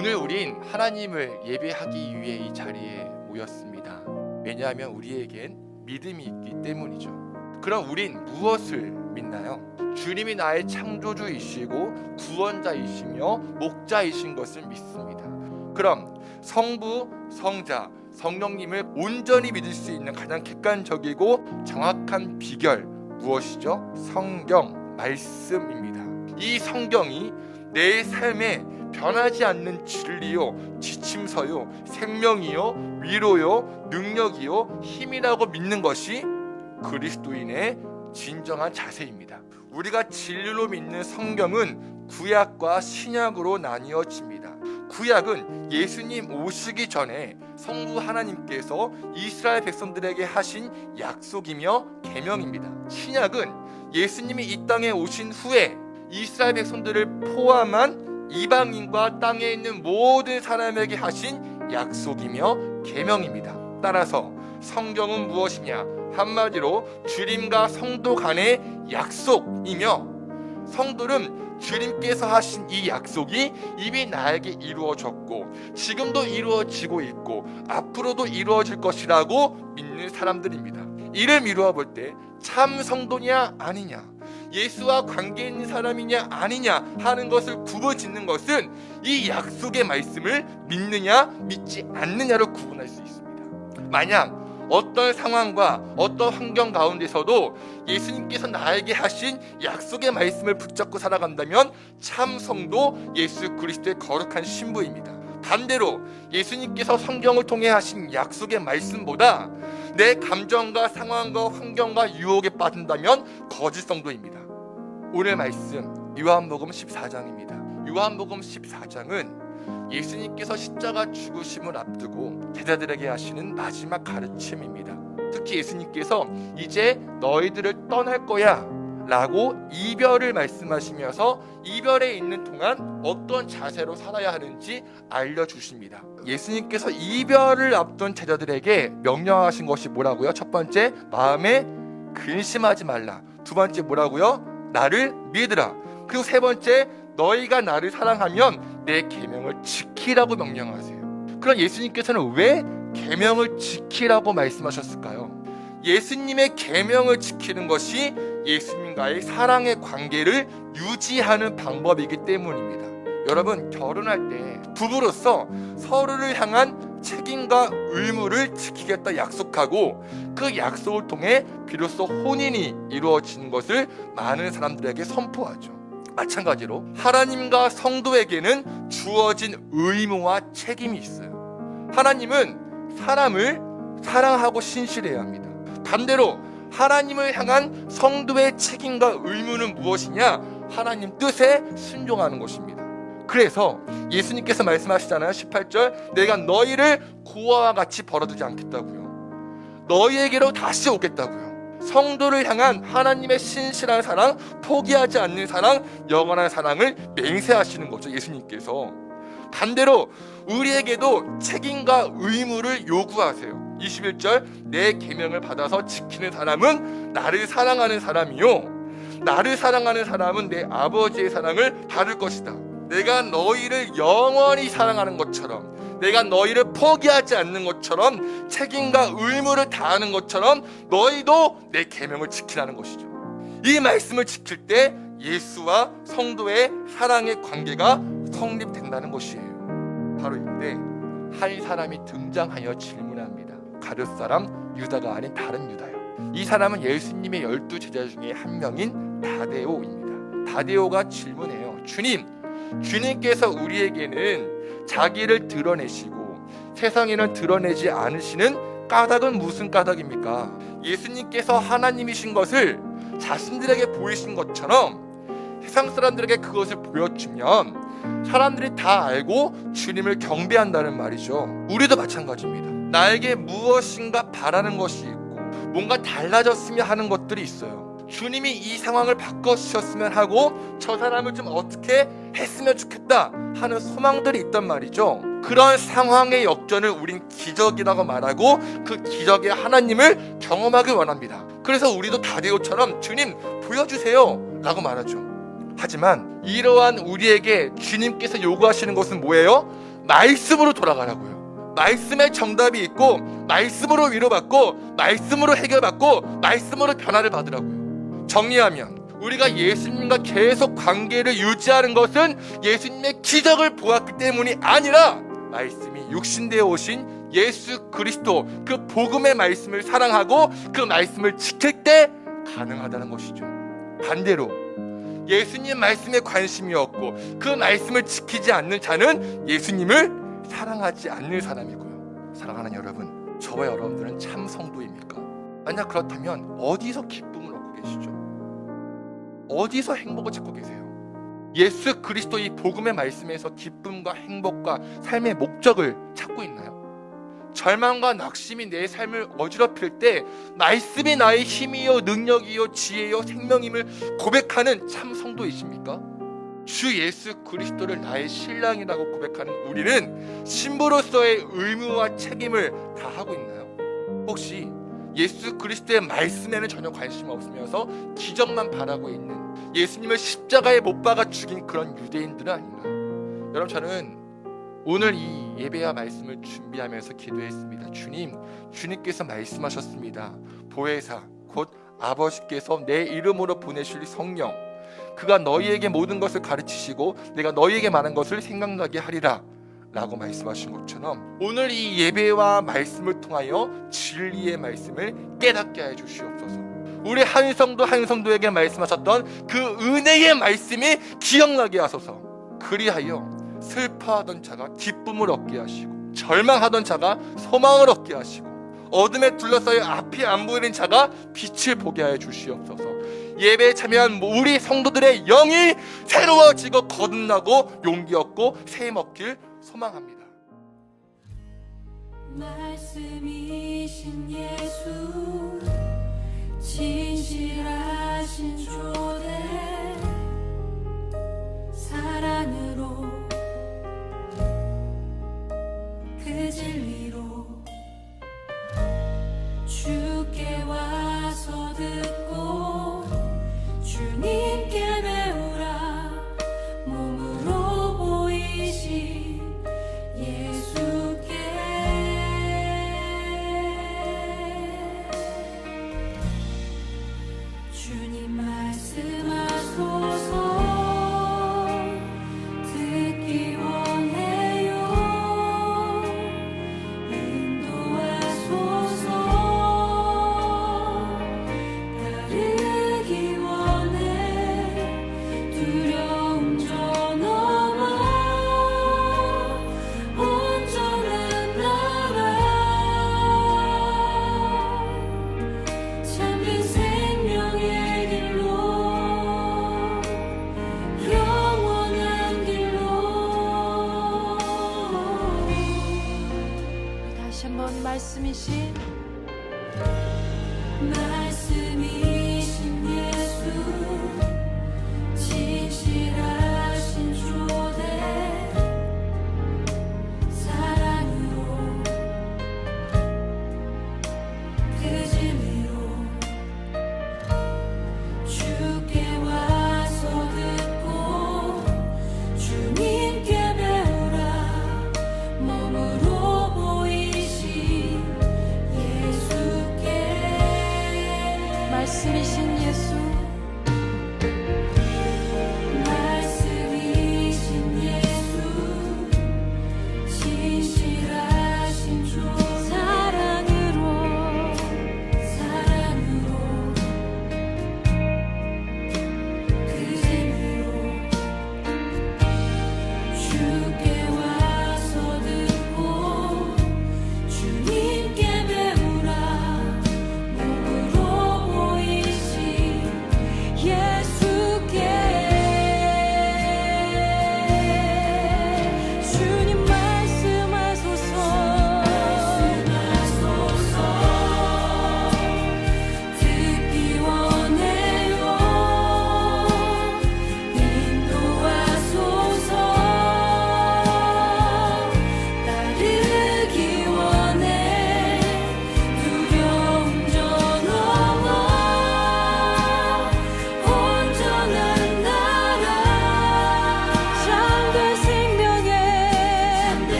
오늘 우린 하나님을 예배하기 위해 이 자리에 모였습니다. 왜냐하면 우리에겐 믿음이 있기 때문이죠. 그럼 우린 무엇을 믿나요? 주님이 나의 창조주이시고 구원자이시며 목자이신 것을 믿습니다. 그럼 성부, 성자, 성령님을 온전히 믿을 수 있는 가장 객관적이고 정확한 비결 무엇이죠? 성경 말씀입니다. 이 성경이 내 삶에 변하지 않는 진리요, 지침서요, 생명이요, 위로요, 능력이요, 힘이라고 믿는 것이 그리스도인의 진정한 자세입니다. 우리가 진리로 믿는 성경은 구약과 신약으로 나뉘어집니다. 구약은 예수님 오시기 전에 성부 하나님께서 이스라엘 백성들에게 하신 약속이며 계명입니다. 신약은 예수님이 이 땅에 오신 후에 이스라엘 백성들을 포함한 이방인과 땅에 있는 모든 사람에게 하신 약속이며 계명입니다. 따라서 성경은 무엇이냐? 한마디로 주님과 성도 간의 약속이며 성도는 주님께서 하신 이 약속이 이미 나에게 이루어졌고 지금도 이루어지고 있고 앞으로도 이루어질 것이라고 믿는 사람들입니다. 이를 미루어 볼 때 참 성도냐 아니냐 예수와 관계 있는 사람이냐 아니냐 하는 것을 구분 짓는 것은 이 약속의 말씀을 믿느냐 믿지 않느냐로 구분할 수 있습니다. 만약 어떤 상황과 어떤 환경 가운데서도 예수님께서 나에게 하신 약속의 말씀을 붙잡고 살아간다면 참 성도 예수 그리스도의 거룩한 신부입니다. 반대로 예수님께서 성경을 통해 하신 약속의 말씀보다 내 감정과 상황과 환경과 유혹에 빠진다면 거짓 성도입니다. 오늘 말씀 요한복음 14장입니다. 요한복음 14장은 예수님께서 십자가 죽으심을 앞두고 제자들에게 하시는 마지막 가르침입니다. 특히 예수님께서 이제 너희들을 떠날 거야 라고 이별을 말씀하시면서 이별에 있는 동안 어떤 자세로 살아야 하는지 알려주십니다. 예수님께서 이별을 앞둔 제자들에게 명령하신 것이 뭐라고요? 첫 번째, 마음에 근심하지 말라. 두 번째 뭐라고요? 나를 믿으라. 그리고 세 번째, 너희가 나를 사랑하면 내 계명을 지키라고 명령하세요. 그럼 예수님께서는 왜 계명을 지키라고 말씀하셨을까요? 예수님의 계명을 지키는 것이 예수님과의 사랑의 관계를 유지하는 방법이기 때문입니다. 여러분 결혼할 때 부부로서 서로를 향한 책임과 의무를 지키겠다 약속하고 그 약속을 통해 비로소 혼인이 이루어지는 것을 많은 사람들에게 선포하죠. 마찬가지로 하나님과 성도에게는 주어진 의무와 책임이 있어요. 하나님은 사람을 사랑하고 신실해야 합니다. 반대로 하나님을 향한 성도의 책임과 의무는 무엇이냐? 하나님 뜻에 순종하는 것입니다. 그래서 예수님께서 말씀하시잖아요. 18절 내가 너희를 고아와 같이 벌어두지 않겠다고요. 너희에게로 다시 오겠다고요. 성도를 향한 하나님의 신실한 사랑, 포기하지 않는 사랑, 영원한 사랑을 맹세하시는 거죠. 예수님께서. 반대로 우리에게도 책임과 의무를 요구하세요. 21절 내 계명을 받아서 지키는 사람은 나를 사랑하는 사람이요 나를 사랑하는 사람은 내 아버지의 사랑을 받을 것이다. 내가 너희를 영원히 사랑하는 것처럼 내가 너희를 포기하지 않는 것처럼 책임과 의무를 다하는 것처럼 너희도 내 계명을 지키라는 것이죠. 이 말씀을 지킬 때 예수와 성도의 사랑의 관계가 성립된다는 것이에요. 바로 이때 한 사람이 등장하여 질문합니다. 가룟 사람 유다가 아닌 다른 유다요. 이 사람은 예수님의 열두 제자 중에 한 명인 다데오입니다. 다데오가 질문해요. 주님, 주님께서 우리에게는 자기를 드러내시고 세상에는 드러내지 않으시는 까닭은 무슨 까닭입니까? 예수님께서 하나님이신 것을 자신들에게 보이신 것처럼 세상 사람들에게 그것을 보여주면 사람들이 다 알고 주님을 경배한다는 말이죠. 우리도 마찬가지입니다. 나에게 무엇인가 바라는 것이 있고 뭔가 달라졌으면 하는 것들이 있어요. 주님이 이 상황을 바꿔주셨으면 하고 저 사람을 좀 어떻게 했으면 좋겠다 하는 소망들이 있단 말이죠. 그런 상황의 역전을 우린 기적이라고 말하고 그 기적의 하나님을 경험하길 원합니다. 그래서 우리도 다데오처럼 주님 보여주세요 라고 말하죠. 하지만 이러한 우리에게 주님께서 요구하시는 것은 뭐예요? 말씀으로 돌아가라고요. 말씀에 정답이 있고 말씀으로 위로받고 말씀으로 해결받고 말씀으로 변화를 받으라고요. 정리하면 우리가 예수님과 계속 관계를 유지하는 것은 예수님의 기적을 보았기 때문이 아니라 말씀이 육신되어 오신 예수 그리스도 그 복음의 말씀을 사랑하고 그 말씀을 지킬 때 가능하다는 것이죠. 반대로 예수님 말씀에 관심이 없고 그 말씀을 지키지 않는 자는 예수님을 사랑하지 않는 사람이고요. 사랑하는 여러분, 저와 여러분들은 참 성도입니까? 만약 그렇다면 어디서 기쁨을 얻고 계시죠? 어디서 행복을 찾고 계세요? 예수 그리스도 이 복음의 말씀에서 기쁨과 행복과 삶의 목적을 찾고 있나요? 절망과 낙심이 내 삶을 어지럽힐 때 말씀이 나의 힘이요 능력이요 지혜요 생명임을 고백하는 참 성도이십니까? 주 예수 그리스도를 나의 신랑이라고 고백하는 우리는 신부로서의 의무와 책임을 다하고 있나요? 혹시 예수 그리스도의 말씀에는 전혀 관심 없으면서 기적만 바라고 있는 예수님을 십자가에 못 박아 죽인 그런 유대인들은 아닌가요? 여러분 저는 오늘 이 예배와 말씀을 준비하면서 기도했습니다. 주님, 주님께서 말씀하셨습니다. 보혜사 곧 아버지께서 내 이름으로 보내실 성령 그가 너희에게 모든 것을 가르치시고 내가 너희에게 많은 것을 생각나게 하리라 라고 말씀하신 것처럼 오늘 이 예배와 말씀을 통하여 진리의 말씀을 깨닫게 해 주시옵소서 우리 한 성도 한 성도에게 말씀하셨던 그 은혜의 말씀이 기억나게 하소서 그리하여 슬퍼하던 자가 기쁨을 얻게 하시고 절망하던 자가 소망을 얻게 하시고 어둠에 둘러싸여 앞이 안 보이는 자가 빛을 보게 하여 주시옵소서. 예배에 참여한 우리 성도들의 영이 새로워지고 거듭나고 용기 얻고 새 먹길 소망합니다. 말씀이신 예수 진실하신 조대 사랑으로 그 진리